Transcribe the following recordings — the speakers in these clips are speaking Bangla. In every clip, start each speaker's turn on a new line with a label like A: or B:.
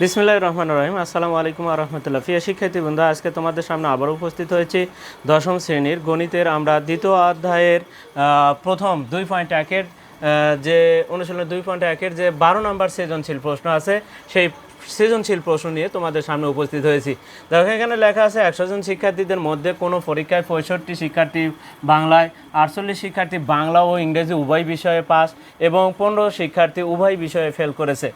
A: বিসমিল্লাহ রহমান রহিম। আসসালামু আলাইকুম রহমতুল্লাহ। প্রিয় শিক্ষার্থী বন্ধু আজকে তোমাদের সামনে আবার উপস্থিত হয়েছি দশম শ্রেণির গণিতের। আমরা দ্বিতীয় অধ্যায়ের প্রথম দুই পয়েন্ট একের যে অনুশীলনের দুই পয়েন্ট একের যে বারো নম্বর সৃজনশীল প্রশ্ন আছে, সেই সৃজনশীল প্রশ্ন নিয়ে তোমাদের সামনে উপস্থিত হয়েছি। দেখো, এখানে লেখা আছে, একশো জন শিক্ষার্থীদের মধ্যে কোনো পরীক্ষায় পঁয়ষট্টি শিক্ষার্থী বাংলায়, আটচল্লিশ শিক্ষার্থী বাংলা ও ইংরেজি উভয় বিষয়ে পাস এবং পনেরো শিক্ষার্থী উভয় বিষয়ে ফেল করেছে।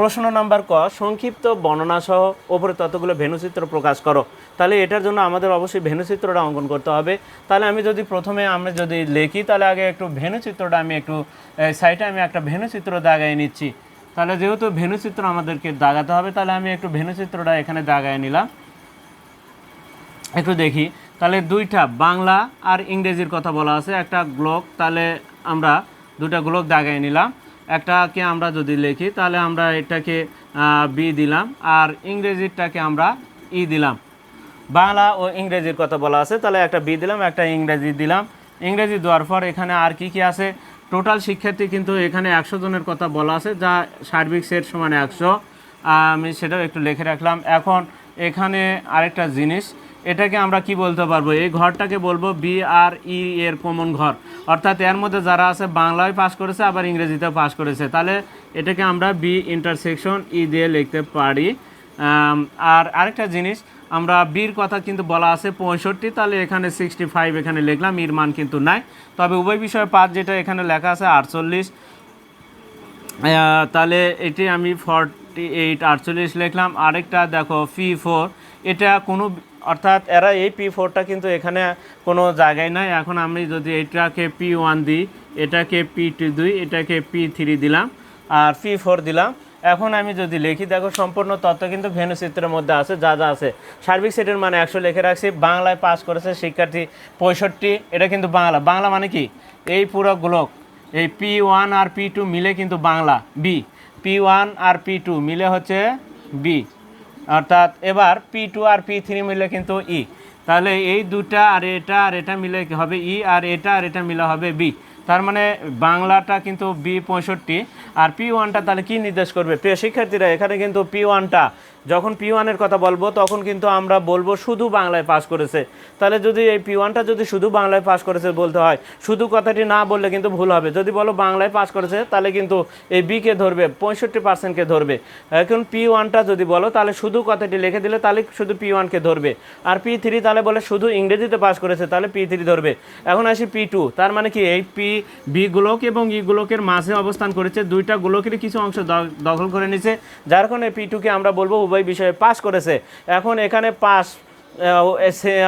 A: প্রশ্ন নাম্বার ক, সংক্ষিপ্ত বর্ণনা সহ ওপরে ততগুলো ভেনুচিত্র প্রকাশ করো। তাহলে এটার জন্য আমাদের অবশ্যই ভেনুচিত্রটা অঙ্কন করতে হবে। তাহলে আমি যদি প্রথমে আমি যদি লিখি, তাহলে আগে একটু ভেনুচিত্রটা আমি একটু সাইটে আমি একটা ভেনুচিত্র দাগাই নিচ্ছি। তাহলে যেহেতু ভেনুচিত্র আমাদেরকে দাগাতে হবে, তাহলে আমি একটু ভেনুচিত্রটা এখানে দাগায় নিলাম। একটু দেখি। তাহলে দুইটা, বাংলা আর ইংরেজির কথা বলা আছে, একটা গ্লোক, তাহলে আমরা দুটা গ্লোক দাগাই নিলাম। একটাকে আমরা যদি লিখি, তাহলে আমরা এটাকে বি দিলাম, আর ইংরেজিটাকে আমরা ই দিলাম। বাংলা ও ইংরেজির কথা বলা আছে, তাহলে একটা বি দিলাম, একটা ইংরেজি দিলাম। ইংরেজি দেওয়ার পর এখানে আর কি কি আছে? টোটাল শিক্ষার্থী কিন্তু এখানে একশো জনের কথা বলা আছে, যা সার্বিক সেট সমান একশো। আমি সেটাও একটু লিখে রাখলাম। এখন এখানে আরেকটা জিনিস এটাকে আমরা কি বলতে পারব? এই ঘরটাকে বলব বি আর ই এর কমন ঘর। অর্থাৎ এর মধ্যে যারা আছে, বাংলায় পাস করেছে, আবার ইংরেজিতেও পাস করেছে। তাহলে এটাকে আমরা বি ইন্টারসেকশন ই দিয়ে লিখতে পারি। আর আরেকটা জিনিস, আমরা বির কথা কিন্তু বলা আছে পঁয়ষট্টি, তাহলে এখানে সিক্সটি ফাইভ এখানে লিখলাম ইর মান কিন্তু নাই। তবে উভয় বিষয়ে পাঁচ যেটা এখানে লেখা আছে, আটচল্লিশ। তাহলে এটি আমি ফর্টি এইট আটচল্লিশ লিখলাম। আরেকটা দেখো ফি ফোর এটা কোনো অর্থাৎ এরা এই পি ফোরটা কিন্তু এখানে কোনো জায়গায় নাই। এখন আমি যদি এটাকে পি ওয়ান দিই, এটাকে পি টু দিই, এটাকে পি থ্রি দিলাম আর পি ফোর দিলাম। এখন আমি যদি লিখি, দেখো সম্পূর্ণ তথ্য কিন্তু ভেনু চিত্রের মধ্যে আছে, যা যা আছে। সার্বিক সেটের মানে একশো লিখে রাখছি, বাংলায় পাস করেছে শিক্ষার্থী পঁয়ষট্টি, এটা কিন্তু বাংলা। বাংলা মানে কি? এই পুরো গোলক, এই পি ওয়ান আর পি টু মিলে কিন্তু বাংলা বি পি ওয়ান আর পি টু মিলে হচ্ছে বি অর্থাৎ এবার পি টু আর পি থ্রি মিলে কিন্তু ই তাহলে এই দুটা আর এটা আর এটা মিলে হবে ই আর এটা আর এটা মিলে হবে বি তার মানে বাংলাটা কিন্তু বি পঁয়ষট্টি আর পি ওয়ানটা তাহলে কী নির্দেশ করবে? প্রিয় শিক্ষার্থীরা, এখানে কিন্তু পি ওয়ানটা যখন পি ওয়ানের কথা বলব, তখন কিন্তু আমরা বলব শুধু বাংলায় পাস করেছে। তাহলে যদি এই পি ওয়ানটা যদি শুধু বাংলায় পাস করেছে বলতে হয়, শুধু কথাটি না বললে কিন্তু ভুল হবে। যদি বলো বাংলায় পাস করেছে, তাহলে কিন্তু এই বিকে ধরবে, পঁয়ষট্টি পার্সেন্টকে ধরবে। এখন পি ওয়ানটা যদি বলো, তাহলে শুধু কথাটি লিখে দিলে তাহলে শুধু পি ওয়ানকে ধরবে। আর পি থ্রি তাহলে বলে শুধু ইংরেজিতে পাস করেছে, তাহলে পি থ্রি ধরবে। এখন আসি পি টু তার মানে কি এই পি বি গোলক এবং ই গোলকের মাঝে অবস্থান করেছে। দুইটা গোলকেরই কিছু অংশ দখল করে নিছে। যার কারণে পি টুকে আমরা বলব উভয় বিষয়ে পাস করেছে। এখন এখানে পাস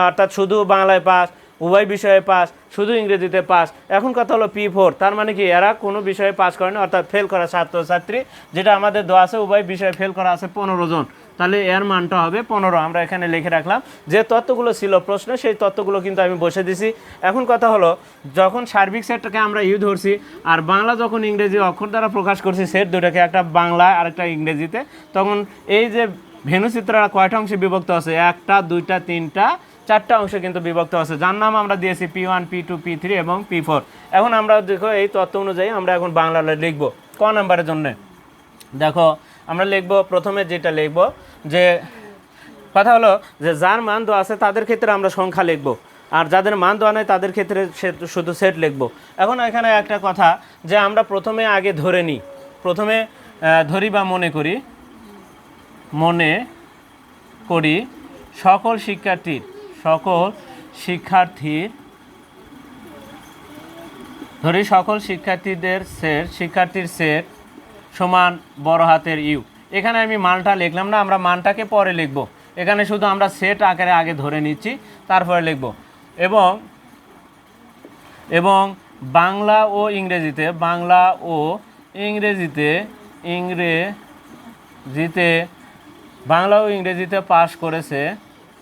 A: অর্থাৎ শুধু বাংলায় পাস, উভয় বিষয়ে পাস, শুধু ইংরেজিতে পাস। এখন কথা হলো পি ফোর, তার মানে কি এরা কোনো বিষয়ে পাস করেনি, অর্থাৎ ফেল করা ছাত্রছাত্রী, যেটা আমাদের দেওয়া আছে, উভয় বিষয়ে ফেল করা আছে পনেরো জন। তাহলে এর মানটা হবে পনেরো, আমরা এখানে লিখে রাখলাম। যে তত্ত্বগুলো ছিল প্রশ্ন, সেই তত্ত্বগুলো কিন্তু আমি বসে দিছি। এখন কথা হলো, যখন সার্বিক সেটটাকে আমরা ইউ ধরছি, আর বাংলা যখন ইংরেজি অক্ষর দ্বারা প্রকাশ করছি, সেট দুটাকে একটা বাংলা আর একটা ইংরেজিতে, তখন এই যে ভেনুচিত্ররা কয়টা অংশে বিভক্ত আছে? একটা, দুইটা, তিনটা, চারটা অংশে কিন্তু বিভক্ত আছে। যার নাম আমরা দিয়েছি P one, P two, P three এবং পি ফোর। এখন আমরা দেখো এই তত্ত্ব অনুযায়ী আমরা এখন বাংলাটা লিখব। ক নাম্বারের জন্যে? দেখো আমরা লিখব, প্রথমে যেটা লিখব, যে কথা হলো যে যার মান দেওয়া আছে তাদের ক্ষেত্রে আমরা সংখ্যা লিখব। আর যাদের মান দেওয়া নেই তাদের ক্ষেত্রে সে- শুধু সেট লিখব। এখন এখানে একটা কথা যে আমরা প্রথমে আগে ধরে নিই। প্রথমে ধরি বা মনে করি। মনে করি সকল শিক্ষার্থীর সকল শিক্ষার্থীর, ধরি সকল শিক্ষার্থীদের সেট শিক্ষার্থীর সেট সমান বড় হাতের ইউ এখানে আমি মানটা লিখলাম না, আমরা মানটাকে পরে লিখব। এখানে শুধু আমরা সেট আকারে আগে ধরে নিচ্ছি, তারপরে লিখব। এবং এবং বাংলা ও ইংরেজিতে, বাংলা ও ইংরেজিতে ইংরেজিতে, বাংলা ও ইংরেজিতে পাশ করেছে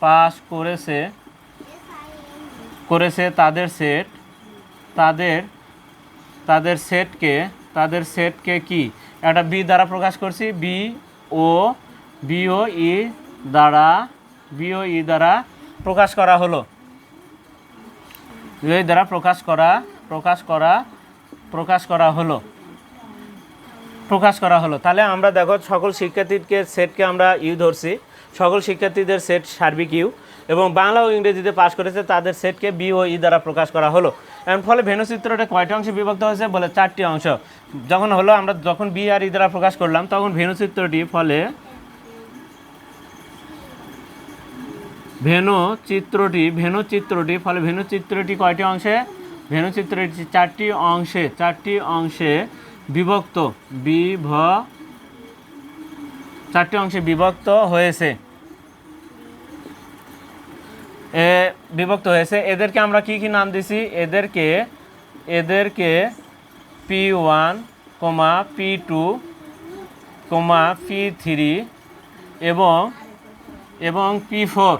A: পাশ করেছে করেছে তাদের সেট তাদের তাদের সেটকে তাদের সেটকে কি? একটা বি দ্বারা প্রকাশ করছি। বি ও বি ও ই দ্বারা বিও ই দ্বারা প্রকাশ করা হলো। এই দ্বারা প্রকাশ করা প্রকাশ করা প্রকাশ করা হলো। প্রকাশ করা হলো। তাহলে আমরা দেখো, সকল শিক্ষার্থীকে সেটকে আমরা ইউ ধরছি। সকল শিক্ষার্থীদের সেট সার্বিক ইউ। এবং বাংলা ও ইংরেজিতে পাশ করেছে, তাদের সেটকে বি ও ই দ্বারা প্রকাশ করা হলো। এর ফলে ভেনুচিত্রটা কয়টা অংশে বিভক্ত হয়েছে বলে চারটি অংশ। যখন হলো আমরা যখন বি আর ই দ্বারা প্রকাশ করলাম, তখন ভেনুচিত্রটি ফলে ভেনু চিত্রটি ভেনু চিত্রটি ফলে ভেনু চিত্রটি কয়টি অংশে? ভেনু চিত্রটি চারটি অংশে চারটি অংশে বিভক্ত, বিভ, চারটি অংশে বিভক্ত হয়েছে। বিভক্ত হয়েছে। এদেরকে আমরা কি কি নাম দিছি? এদেরকে এদেরকে P one comma P two comma P three এবং এবং পি ফোর।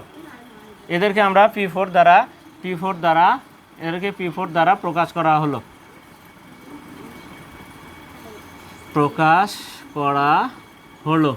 A: এদেরকে আমরা পি ফোর দ্বারা, পি ফোর দ্বারা, এদেরকে পি ফোর দ্বারা প্রকাশ করা হলো। প্রকাশ করা হলো।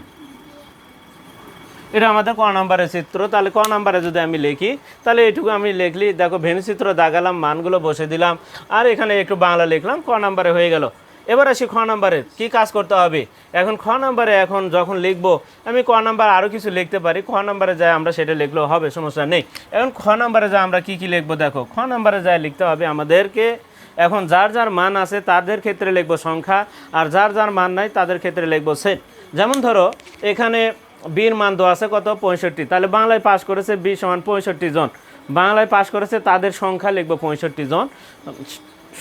A: এটা আমাদের ক নাম্বারের চিত্র, তাহলে ক নাম্বারে যদি আমি লিখি, তাহলে এটুকু আমি লিখলি, দেখো ভেনু চিত্র দাগালাম মানগুলো বসে দিলাম, আর এখানে একটু বাংলা লিখলাম, ক নাম্বারে হয়ে গেল। এবার আসি খ নাম্বারে, কি কাজ করতে হবে? এখন খ নাম্বারে এখন যখন লিখব, আমি ক নাম্বার আরও কিছু লিখতে পারি, খ নাম্বারে যায় আমরা সেটা লিখলেও হবে, সমস্যা নেই। এখন খ নাম্বারে যা আমরা কি কি লিখব দেখো, খ নাম্বারে যায় লিখতে হবে আমাদেরকে, এখন যার যার মান আছে তাদের ক্ষেত্রে লিখব সংখ্যা, আর যার যার মান নাই তাদের ক্ষেত্রে লিখব সেট। যেমন ধরো, এখানে বির মান দেওয়া আছে কত? পঁয়ষট্টি। তাহলে বাংলায় পাশ করেছে বি সমান পঁয়ষট্টি জন। বাংলায় পাশ করেছে তাদের সংখ্যা লিখব পঁয়ষট্টি জন।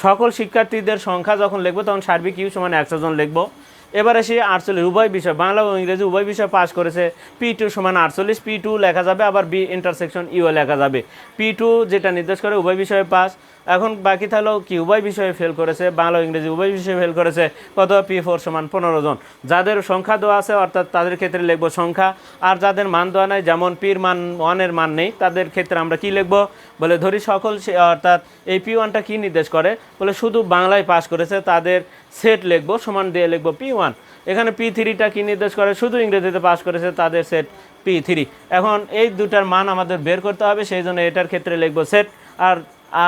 A: সকল শিক্ষার্থীদের সংখ্যা যখন লিখব, তখন সার্বিক ইউ সমান একশো জন লিখব। এবার আসি আটচল্লিশ, উভয় বিষয়। বাংলা ও ইংরেজি উভয় বিষয় পাস করেছে, পি টু সমান আটচল্লিশ, পি টু লেখা যাবে, আবার বি ইন্টারসেকশন ইউ লেখা যাবে। পি টু যেটা নির্দেশ করে উভয় বিষয়ে পাস এখন বাকি থাকল কি, উভয় বিষয়ে ফেল করেছে, বাংলা ইংরেজি উভয় বিষয়ে ফেল করেছে, কত পি ফোর সমান পনেরো জন। যাদের সংখ্যা দেওয়া আছে, অর্থাৎ তাদের ক্ষেত্রে লিখব সংখ্যা, আর যাদের মান দেওয়া নাই, যেমন পির মান ওয়ানের মান নেই, তাদের ক্ষেত্রে আমরা কি লিখব? বলে ধরি সকল অর্থাৎ এই পি ওয়ানটা কী নির্দেশ করে? বলে শুধু বাংলায় পাশ করেছে, তাদের সেট লিখব, সমান দিয়ে লিখব পি ওয়ান এখানে পি থ্রিটা কী নির্দেশ করে? শুধু ইংরেজিতে পাস করেছে, তাদের সেট পি থ্রি এখন এই দুটার মান আমাদের বের করতে হবে, সেই জন্য এটার ক্ষেত্রে লিখব সেট আর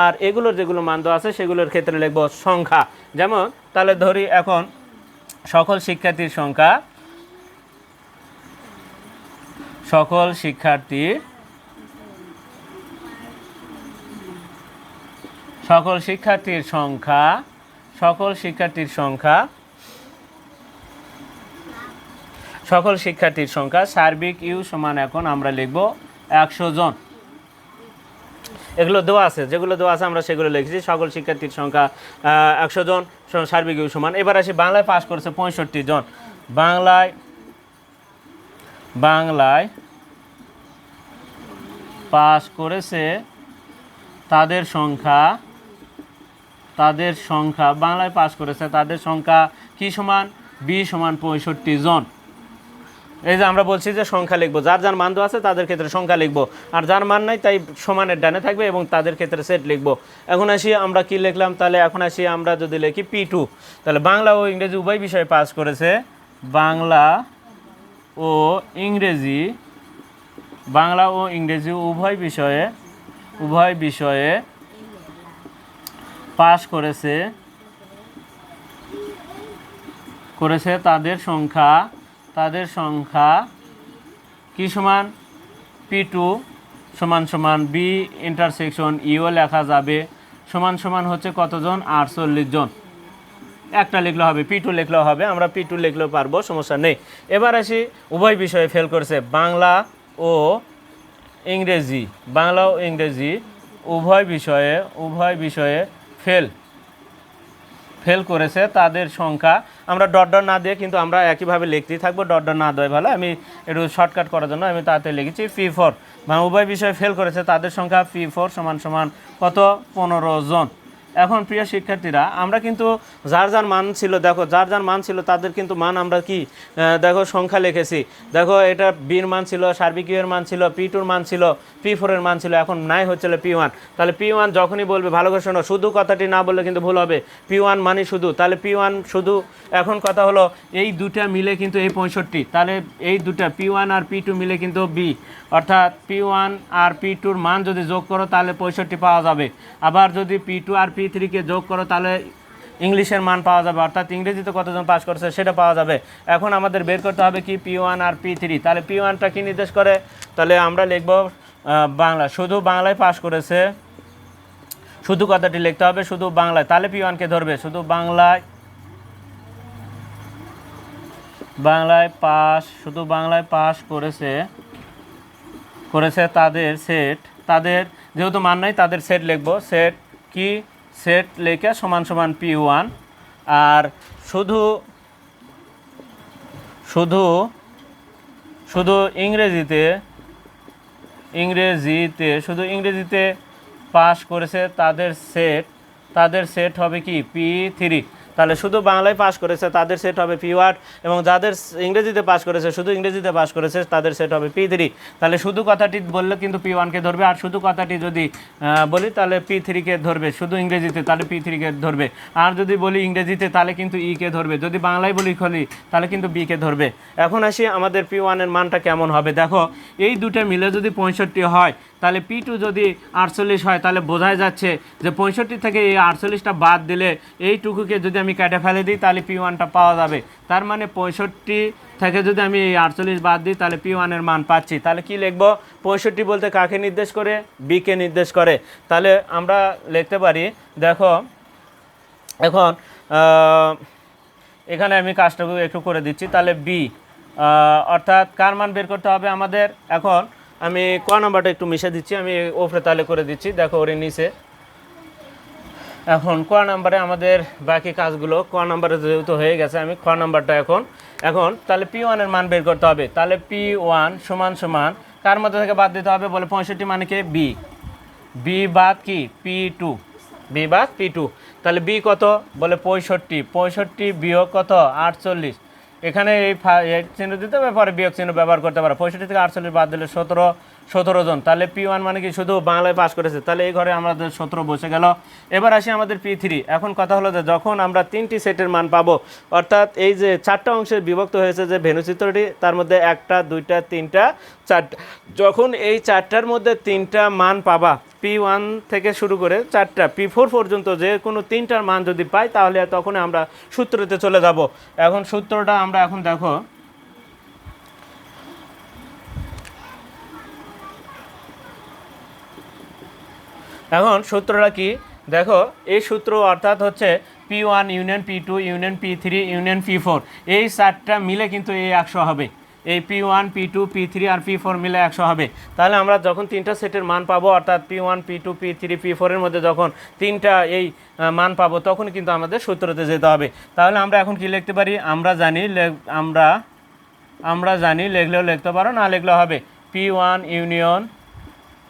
A: আর এগুলোর যেগুলো মান দেওয়া আছে, সেগুলোর ক্ষেত্রে লিখব সংখ্যা। যেমন, তাহলে ধরি এখন সকল শিক্ষার্থীর সংখ্যা, সকল শিক্ষার্থীর সকল শিক্ষার্থীর সংখ্যা, সকল শিক্ষার্থীর সংখ্যা, সকল শিক্ষার্থীর সংখ্যা সার্বিক ইউ সমান এখন আমরা লিখব একশো জন। এগুলো দেওয়া আছে, যেগুলো দেওয়া আছে আমরা সেগুলো লিখেছি। সকল শিক্ষার্থীর সংখ্যা একশো জন সার্বিক সমান। এবার আসি, বাংলায় পাস করেছে পঁয়ষট্টি জন। বাংলায় বাংলায় পাস করেছে তাদের সংখ্যা তাদের সংখ্যা, বাংলায় পাস করেছে তাদের সংখ্যা কি সমান? বি সমান পঁয়ষট্টি জন। এই যে আমরা বলছি যে সংখ্যা লিখব, যার যার মান আছে তাদের ক্ষেত্রে সংখ্যা লিখব। আর যার মান নাই তাই সমানের ডানে থাকবে এবং তাদের ক্ষেত্রে সেট লিখব। এখন আসি আমরা কি লিখলাম? তাহলে এখন আসি আমরা যদি লিখি পি টু তাহলে বাংলা ও ইংরেজি উভয় বিষয়ে পাস করেছে। বাংলা ও ইংরেজি, বাংলা ও ইংরেজি উভয় বিষয়ে উভয় বিষয়ে পাস করেছে করেছে তাদের সংখ্যা তাদের সংখ্যা কি সমান? পি টু সমান সমান বি ইন্টারসেকশন ইও লেখা যাবে। সমান সমান হচ্ছে কতজন? আটচল্লিশ জন। একটা লিখলে হবে পি টু লিখলেও হবে, আমরা পি টু লিখলেও পারব, সমস্যা নেই। এবার আসি, উভয় বিষয়ে ফেল করেছে, বাংলা ও ইংরেজি। বাংলা ও ইংরেজি উভয় বিষয়ে উভয় বিষয়ে ফেল ফেল করেছে, তাদের সংখ্যা, আমরা ডট ডট না দিয়ে কিন্তু আমরা একইভাবে লিখতেই থাকব, ডট ডট না দেয় ভালো। আমি একটু শর্টকাট করার জন্য আমি তাতে লিখেছি পি ফোর মানে উভয় বিষয়ে ফেল করেছে, তাদের সংখ্যা পি ফোর সমান সমান কত? পনেরো জন। এখন প্রিয় শিক্ষার্থীরা, আমরা কিন্তু যার যার মান ছিল, দেখো, যার যার মান ছিল তাদের কিন্তু মান আমরা কি? দেখো, সংখ্যা লিখেছি। দেখো, এটা বির মান ছিল, সার্বিক ইউ এর মান ছিল পি টুর মান ছিল পি ফোরের মান ছিল, এখন নাই হচ্ছিল পি ওয়ান তাহলে পি ওয়ান যখনই বলবে, ভালো করে শোনো, শুধু কথাটি না বললে কিন্তু ভুল হবে। পি ওয়ান মানে শুধু, তাহলে পি ওয়ান শুধু, এখন কথা হলো, এই দুটা মিলে কিন্তু এই পঁয়ষট্টি, তাহলে এই দুটা পি ওয়ান আর পি টু মিলে কিন্তু বি অর্থাৎ পি ওয়ান আর পি টুর মান যদি যোগ করো, তাহলে পঁয়ষট্টি পাওয়া যাবে। আবার যদি পি টু আর পি থ্রিকে যোগ করো, তাহলে ইংলিশের মান পাওয়া যাবে। অর্থাৎ ইংরেজিতে কতজন পাস করছে সেটা পাওয়া যাবে। এখন আমাদের বের করতে হবে কি পি ওয়ান আর পি থ্রি। তাহলে পি ওয়ানটা কী নির্দেশ করে? তাহলে আমরা লিখব বাংলা। শুধু বাংলায় পাস করেছে। শুধু কথাটি লিখতে হবে, শুধু বাংলায়। তাহলে পি ওয়ানকে ধরবে? শুধু বাংলায় বাংলায় পাস, শুধু বাংলায় পাস করেছে। করেছে তাদের সেট তাদের যেহেতু মান নাই, তাদের সেট লিখব। সেট কি? সেট লেখে সমান সমান পি ওয়ান আর শুধু শুধু শুধু ইংরেজিতে ইংরেজিতে, শুধু ইংরেজিতে পাস করেছে তাদের সেট তাদের সেট হবে কি? পি থ্রি তাহলে শুধু বাংলায় পাস করেছে, তাদের সেট হবে পি ওয়ান এবং যাদের ইংরেজিতে পাস করেছে, শুধু ইংরেজিতে পাস করেছে, তাদের সেট হবে পি থ্রি তাহলে শুধু কথাটি বললে কিন্তু পি ওয়ানকে ধরবে, আর শুধু কথাটি যদি বলি, তাহলে পি থ্রিকে ধরবে, শুধু ইংরেজিতে, তাহলে পি থ্রিকে ধরবে। আর যদি বলি ইংরেজিতে, তাহলে কিন্তু ই কে ধরবে। যদি বাংলায় বলি খলি, তাহলে কিন্তু বি কে ধরবে। এখন আসি আমাদের পি ওয়ানের মানটা কেমন হবে? দেখো, এই দুটো মিলে যদি পঁয়ষট্টি হয় তাহলে পি টু যদি আটচল্লিশ হয়, তাহলে বোঝাই যাচ্ছে যে পঁয়ষট্টি থেকে এই আটচল্লিশটা বাদ দিলে এইটুকুকে যদি আমি কেটে ফেলে দিই, তাহলে পি ওয়ানটা পাওয়া যাবে। তার মানে পঁয়ষট্টি থেকে যদি আমি এই আটচল্লিশ বাদ দিই, তাহলে পি ওয়ানের মান পাচ্ছি। তাহলে কি লিখব? পঁয়ষট্টি বলতে কাকে নির্দেশ করে? বিকে নির্দেশ করে। তাহলে আমরা লিখতে পারি, দেখো, এখন এখানে আমি কাজটাকে একটু করে দিচ্ছি। তাহলে বি অর্থাৎ কার মান বের করতে হবে আমাদের? এখন আমি ক নাম্বারটা একটু মিশে দিচ্ছি, আমি ওপরে তালে করে দিচ্ছি, দেখো ওর নিচে। এখন ক নাম্বারে আমাদের বাকি কাজগুলো, ক নাম্বারে যেহেতু হয়ে গেছে, আমি খ নাম্বারটা এখন। এখন তাহলে পি ওয়ানের মান বের করতে হবে, তাহলে পি ওয়ান সমান সমান কার মধ্যে থেকে বাদ দিতে হবে বলে পঁয়ষট্টি মানে কি? বি বি বাদ কি? পি টু বি বাদ পি টু তাহলে বি কত? বলে পঁয়ষট্টি। পঁয়ষট্টি বিয়োগ কত? আটচল্লিশ। এখানে এই চিহ্ন দিতে হবে, পরে বিয়োগ চিহ্ন ব্যবহার করতে পারে। পঁয়ষট্টি থেকে আটচল্লিশ বাদ দিলে সতেরো সতেরো জন। তাহলে পি ওয়ান মানে কি? শুধু বাংলায় পাস করেছে। তাহলে এই ঘরে আমাদের সতেরো বসে গেল। এবার আসি আমাদের পি থ্রি এখন কথা হলো যে, যখন আমরা তিনটি সেটের মান পাবো, অর্থাৎ এই যে চারটা অংশে বিভক্ত হয়েছে যে ভেনুচিত্রটি তার মধ্যে একটা, দুইটা, তিনটা, চারটা। যখন এই চারটার মধ্যে তিনটা মান পাবা পি ওয়ান থেকে শুরু করে চারটা পি ফোর পর্যন্ত যে কোনো তিনটার মান যদি পাই, তাহলে তখন আমরা সূত্রতে চলে যাব। এখন সূত্রটা আমরা এখন দেখো। এখন সূত্রটা কি? দেখো, এই সূত্র অর্থাৎ হচ্ছে P one union P two union P three union P four এই চারটা মিলে কিন্তু এই একশো হবে। এই P one P two P three আর পি ফোর মিলে একশো হবে। তাহলে আমরা যখন তিনটা সেটের মান পাবো, অর্থাৎ P one P two P three P ফোরের মধ্যে যখন তিনটা এই মান পাবো, তখন কিন্তু আমাদের সূত্রতে যেতে হবে। তাহলে আমরা এখন কি লিখতে পারি? আমরা জানি আমরা আমরা জানি লেখলেও লিখতে পারো, না লিখলেও হবে। P one union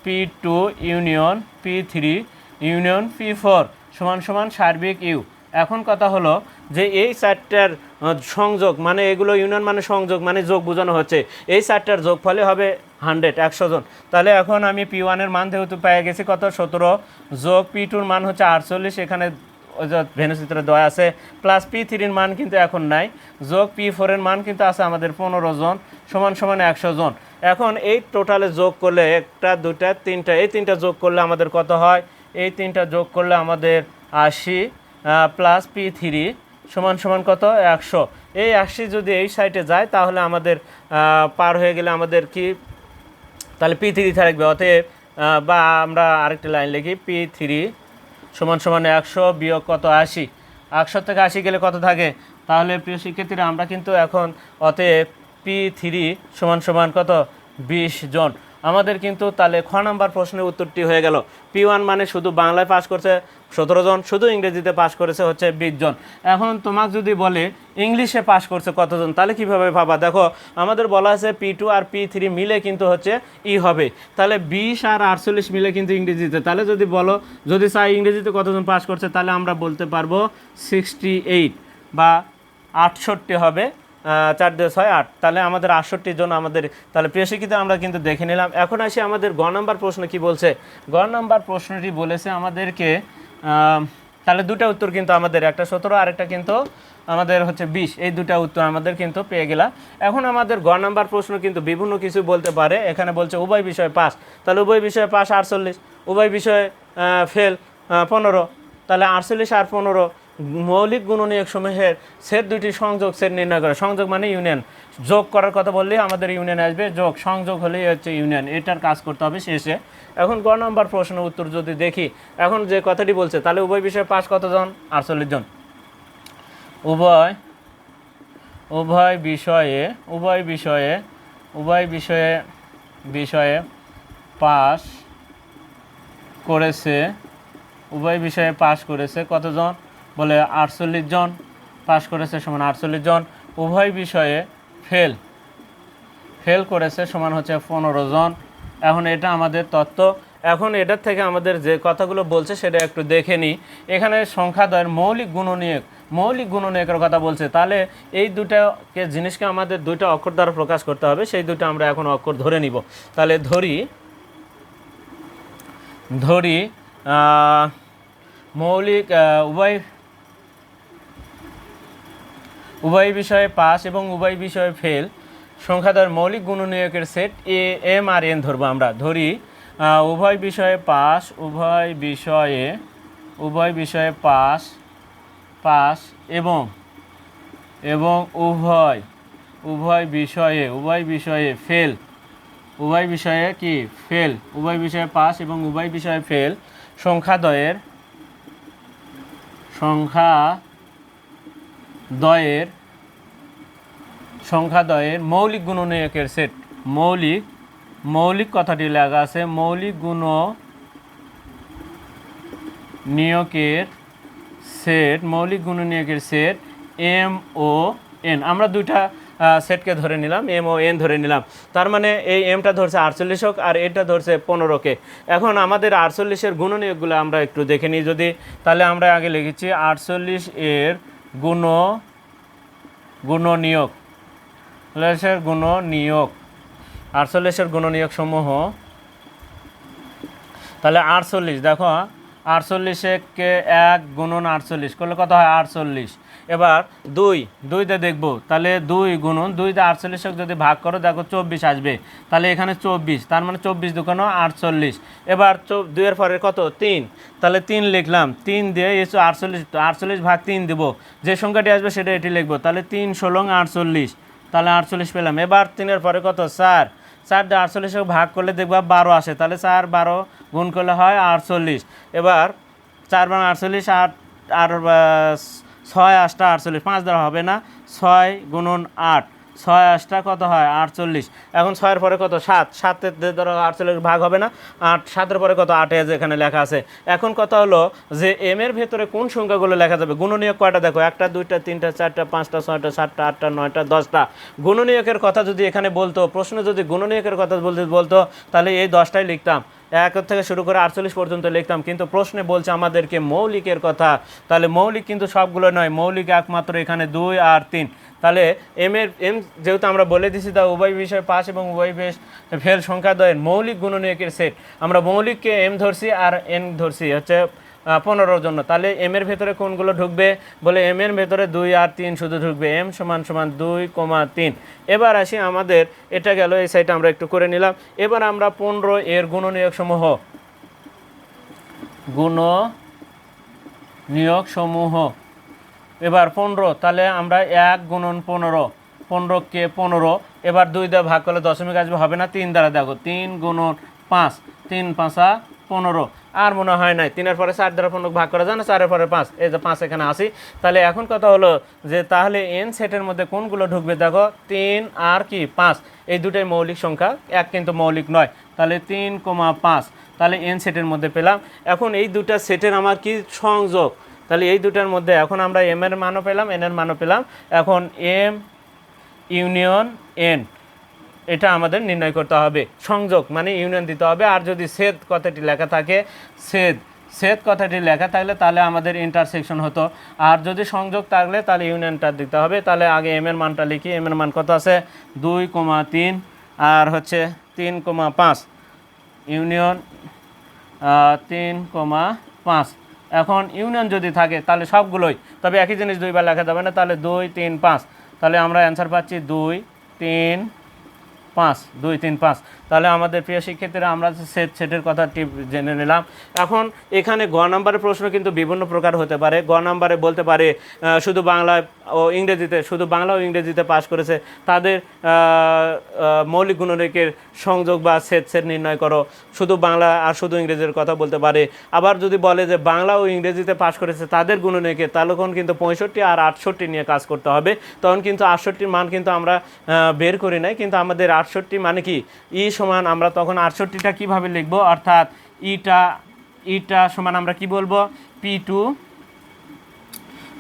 A: P two union P three union P four সমান সমান সার্বিক ইউ। এখন কথা হলো যে এই চারটার সংযোগ মানে এগুলো ইউনিয়ন মানে সংযোগ মানে যোগ বোঝানো হচ্ছে। এই চারটার যোগ ফলে হবে হান্ড্রেড একশো জন। তাহলে এখন আমি পি ওয়ানের মান যেহেতু পেয়ে গেছি, কত? সতেরো। যোগ পি টুর মান হচ্ছে আটচল্লিশ, এখানে ভেনুচিত্রে দেওয়া আছে। প্লাস পি থ্রির মান কিন্তু এখন নাই। যোগ পি ফোরের মান কিন্তু আছে আমাদের পনেরো জন, সমান সমান একশো জন। এখন এই টোটালে যোগ করলে একটা দুটা তিনটা, এই তিনটা যোগ করলে আমাদের কত হয়? এই তিনটা যোগ করলে আমাদের আশি প্লাস পি থ্রি সমান সমান কত? একশো। এই আশি যদি এই সাইডে যায়, তাহলে আমাদের পার হয়ে গেলে আমাদের কি? তাহলে পি থ্রি থাকবে। অতএব বা আমরা আরেকটি লাইন লিখি। পি থ্রি সমান সমান একশো বিয়োগ কত? আশি। একশো থেকে আশি গেলে কত থাকে? তাহলে প্রিয় শিক্ষার্থীরা, আমরা কিন্তু এখন অতএব পি থ্রি সমান সমান কত? বিশ জন। আমাদের কিন্তু তাহলে খ নাম্বার প্রশ্নের উত্তরটি হয়ে গেল। পি ওয়ান মানে শুধু বাংলায় পাশ করছে সতেরো জন, শুধু ইংরেজিতে পাস করেছে হচ্ছে বিশ জন। এখন তোমাকে যদি বলে ইংলিশে পাস করছে কতজন, তাহলে কীভাবে ভাবা? দেখো, আমাদের বলা আছে পি টু আর পি থ্রি মিলে কিন্তু হচ্ছে ই হবে। তাহলে বিশ আর আটচল্লিশ মিলে কিন্তু ইংরেজিতে। তাহলে যদি বলো, যদি চাই ইংরেজিতে কতজন পাস করছে, তাহলে আমরা বলতে পারব সিক্সটি এইট বা আটষট্টি হবে চার দিয়ে ছয় আট। তাহলে আমাদের আটষট্টি জন আমাদের, তাহলে প্রিয় শিক্ষিত, আমরা কিন্তু দেখে নিলাম। এখন আসি আমাদের গ নম্বর প্রশ্ন কি বলছে? গ নম্বর প্রশ্নটি বলেছে আমাদেরকে তাহলে দুটা উত্তর কিন্তু আমাদের, একটা সতেরো, আরেকটা কিন্তু আমাদের হচ্ছে বিশ। এই দুটা উত্তর আমাদের কিন্তু পেয়ে গেলাম এখন আমাদের গ নাম্বার প্রশ্ন কিন্তু বিভিন্ন কিছু বলতে পারে। এখানে বলছে উভয় বিষয়ে পাস। তাহলে উভয় বিষয়ে পাস আটচল্লিশ, উভয় বিষয়ে ফেল পনেরো। তাহলে আটচল্লিশ আর পনেরো মৌলিক গুণনীয়ক সমূহের সেট দুইটি সংযোগ সেট নির্ণয় করে। সংযোগ মানে ইউনিয়ন যোগ করার কথা বললেই আমাদের ইউনিয়ন আসবে। যোগ, সংযোগ হলেই হচ্ছে ইউনিয়ন এটার কাজ করতে হবে শেষে। এখন গ নম্বর প্রশ্ন উত্তর যদি দেখি, এখন যে কথাটি বলছে, তাহলে উভয় বিষয়ে পাস কতজন? আটচল্লিশ জন। উভয় উভয় বিষয়ে উভয় বিষয়ে উভয় বিষয়ে বিষয়ে পাশ করেছে, উভয় বিষয়ে পাশ করেছে কতজন? বলে আটচল্লিশ জন পাস করেছে সমান আটচল্লিশ জন। উভয় বিষয়ে ফেল ফেল করেছে সমান হচ্ছে পনেরো জন। এখন এটা আমাদের তত্ত্ব। এখন এটার থেকে আমাদের যে কথাগুলো বলছে সেটা একটু দেখে নিই। এখানে সংখ্যাদ্বয়ের মৌলিক গুণনীয়ক। মৌলিক গুণনীয়কের কথা বলছে। তাহলে এই দুটাকে জিনিসকে আমাদের দুইটা অক্ষর দ্বারা প্রকাশ করতে হবে। সেই দুটো আমরা এখন অক্ষর ধরে নিব। তাহলে ধরি ধরি মৌলিক উভয় উভয় বিষয়ে পাস এবং উভয় বিষয়ে ফেল। সংখ্যাদার মৌলিক গুণনীয়কের সেট এ, এম আর এন ধরবো আমরা। ধরি উভয় বিষয়ে পাস, উভয় বিষয়ে উভয় বিষয়ে পাস পাস এবং এবং উভয় উভয় বিষয়ে উভয় বিষয়ে ফেল। উভয় বিষয়ে কি? ফেল। উভয় বিষয়ে পাস এবং উভয় বিষয়ে ফেল। সংখ্যাদ্বয়ের সংখ্যা দয়ের সংখ্যাদ্বয়ের মৌলিক গুণনীয়কের সেট। মৌলিক মৌলিক কথাটি লেখা আছে, মৌলিক গুণ নিয়কের সেট, মৌলিক গুণনীয়কের সেট, এম ও এন। আমরা দুইটা সেটকে ধরে নিলাম, এম ও এন ধরে নিলাম। তার মানে এই এমটা ধরছে আটচল্লিশ হোক আর এটা ধরছে পনেরোকে। এখন আমাদের আটচল্লিশের গুণনীয়কগুলো আমরা একটু দেখে নিই যদি, তাহলে আমরা আগে লিখেছি আটচল্লিশ এর গুণ, গুণনীয়ক। আটচল্লিশের নিয়োগ আটচল্লিশের গুণ নিয়োগ সমূহ তাহলে আটচল্লিশ, দেখো, আটচল্লিশে কে এক গুণন আটচল্লিশ, করলে কত হয়? আটচল্লিশ। এবার দুই, দুইতে দেখব, তাহলে দুই গুণন, দুইতে আটচল্লিশক যদি ভাগ করো, দেখো চব্বিশ আসবে। তাহলে এখানে চব্বিশ, তার মানে চব্বিশ দুখানো আটচল্লিশ। এবার দুইয়ের পরে কত? তিন। তাহলে তিন লিখলাম, তিন দিয়ে এসো আটচল্লিশ আটচল্লিশ ভাগ তিন দেবো। যে সংখ্যাটি আসবে সেটা এটি লিখব, তাহলে তিন ষোলো আটচল্লিশ। তাহলে আটচল্লিশ পেলাম। এবার তিনের পরে কত? চার। চার দিয়ে আটচল্লিশে ভাগ করলে দেখবা বারো আসে। তাহলে চার, বারো গুণ করলে হয় আটচল্লিশ। এবার চার বারো আটচল্লিশ, আট আর ছয় আটটা আটচল্লিশ। পাঁচ দ্বারা হবে না। ছয় গুণন আট। ছয় আটটা কত হয়? আটচল্লিশ। এখন ছয়ের পরে কত? সাত। সাতের ধরো আটচল্লিশ ভাগ হবে না। আট সাতের পরে কত? আটে যেখানে লেখা আছে। এখন কথা হলো যে এম এর ভেতরে কোন সংখ্যাগুলো লেখা যাবে? গুণনীয়ক কয়টা দেখো? একটা, দুইটা, তিনটা, চারটা, পাঁচটা, ছয়টা, সাতটা, আটটা, নয়টা, দশটা। গুণনীয়কের কথা যদি এখানে বলতো, প্রশ্ন যদি গুণনীয়কের কথা বলতে বলতো, তাহলে এই দশটাই লিখতাম। এক থেকে শুরু করে আটচল্লিশ পর্যন্ত লিখতাম। কিন্তু প্রশ্নে বলছে আমাদেরকে মৌলিকের কথা। তাহলে মৌলিক কিন্তু সবগুলো নয়। মৌলিক একমাত্র এখানে দুই আর তিন। তাহলে এম এর এম যেহেতু আমরা বলে দিছি তা উভয় বিষয় পাস এবং উভয় বেশ ফেল সংখ্যা দয়ের মৌলিক গুণনীয়কের সেট আমরা মৌলিককে এম ধরছি আর এন ধরছি, হচ্ছে পনেরোর জন্য। তাহলে এম এর ভেতরে কোনগুলো ঢুকবে? বলে এম এর ভেতরে দুই আর তিন শুধু ঢুকবে। এম সমান সমান দুই কমা তিন। এবার আসি আমাদের, এটা গেল, এই সাইডটা আমরা একটু করে নিলাম। এবার আমরা পনেরো এর গুণনীয়ক সমূহ। গুণ নিয়োগ সমূহ। এবার পনেরো, তাহলে আমরা এক গুণন পনেরো, পনেরোকে পনেরো, এবার দুই দ্বারা ভাগ করলে দশমিক আসবে, হবে না, তিন দ্বারা দেখো, তিন গুণন পাঁচ, তিন পাঁচা পনেরো, আর মনে হয় নাই, তিনের পরে চার দ্বারা পনেরো ভাগ করা যায় না, চারের পরে পাঁচ, এই যে পাঁচ এখানে আসি তাহলে এখন কথা হলো যে তাহলে এন সেটের মধ্যে কোনগুলো ঢুকবে, দেখো, তিন আর কি, পাঁচ, এই দুটাই মৌলিক সংখ্যা, এক কিন্তু মৌলিক নয়, তাহলে তিন কমা পাঁচ, তাহলে এন সেটের মধ্যে পেলাম, এখন এই দুটা সেটের আমার কি সংযোগ? তাহলে এই দুটার মধ্যে এখন আমরা এম এর মানও পেলাম এন এর মানও পেলাম। এখন এম ইউনিয়ন এন এটা আমাদের নির্ণয় করতে হবে। সংযোগ মানে ইউনিয়ন দিতে হবে। আর যদি সেদ কথাটি লেখা থাকে সেদ সেদ কথাটি লেখা থাকলে তাহলে আমাদের ইন্টারসেকশন হতো। আর যদি সংযোগ থাকলে তাহলে ইউনিয়নটা দিতে হবে। তাহলে আগে এম এর মানটা লিখি। এম এর মান কত আছে? দুই কমা তিন। আর হচ্ছে তিন কমা পাঁচ। ইউনিয়ন তিন কমা পাঁচ। এখন ইউনিয়ন যদি থাকে, তাহলে সবগুলোই। তবে একই জিনিস দুইবার লেখা যাবে না, তাহলে দুই, তিন, পাঁচ। তাহলে আমরা অ্যান্সার পাচ্ছি দুই, তিন, পাঁচ। দুই, তিন, পাঁচ। তাহলে আমাদের প্রিয় শিক্ষার্থীরা, আমরা সেট সেটের কথা টিপ জেনে নিলাম। এখন এখানে গ নাম্বারের প্রশ্ন কিন্তু বিভিন্ন প্রকার হতে পারে। গ নাম্বারে বলতে পারে শুধু বাংলায় ও ইংরেজিতে, শুধু বাংলা ও ইংরেজিতে পাশ করেছে। তাদের মৌলিক গুণরেখের সংযোগ বা সেট সেট নির্ণয় করো। শুধু বাংলা আর শুধু ইংরেজির কথা বলতে পারে। আবার যদি বলে যে বাংলা ও ইংরেজিতে পাশ করেছে, তাদের গুণনীয়কে তখন কিন্তু পঁয়ষট্টি আর আটষট্টি নিয়ে কাজ করতে হবে। তখন কিন্তু আটষট্টির মান কিন্তু আমরা বের করি নাই। কিন্তু আমাদের আটষট্টি মানে কি? ই সমান আমরা তখন আটষট্টিটা কীভাবে লিখব? অর্থাৎ ইটা ইটা সমান আমরা কি বলব? P two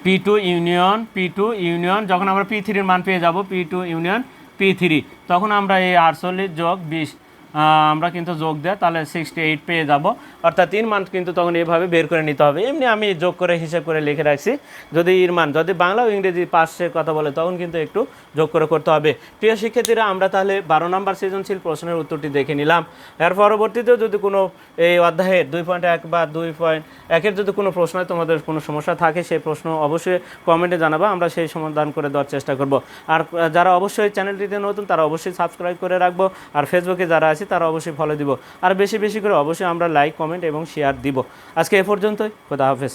A: P two union, P two union, যখন আমরা পি থ্রির মান পেয়ে যাব, P two union, P three, তখন আমরা এই আটচল্লিশ যোগ বিশ আমরা কিন্তু যোগ দেয়, তাহলে সিক্সটি এইট পেয়ে যাব। অর্থাৎ তিন মান কিন্তু তখন এভাবে বের করে নিতে হবে। এমনি আমি যোগ করে, হিসেব করে লিখে রাখছি। যদি এর মান যদি বাংলা ও ইংরেজি পাশের কথা বলে, তখন কিন্তু একটু যোগ করে করতে হবে। প্রিয় শিক্ষার্থীরা, আমরা তাহলে বারো নম্বর সৃজনশীল প্রশ্নের উত্তরটি দেখে নিলাম। এর পরবর্তীতেও যদি কোনো এই অধ্যায়ের দুই পয়েন্ট এক বা দুই পয়েন্ট একের যদি কোনো প্রশ্নে তোমাদের কোনো সমস্যা থাকে, সেই প্রশ্ন অবশ্যই কমেন্টে জানাবা। আমরা সেই সমাধান করে দেওয়ার চেষ্টা করব। আর যারা অবশ্যই চ্যানেলটিতে নতুন, তারা অবশ্যই সাবস্ক্রাইব করে রাখব। আর, ফেসবুকে যারা আছে তারা অবশ্যই ফলো দিব। আর বেশি বেশি করে অবশ্যই আমরা লাইক কমেন্ট এবং শেয়ার দিব। আজকে এ পর্যন্তই, খোদা হাফেজ।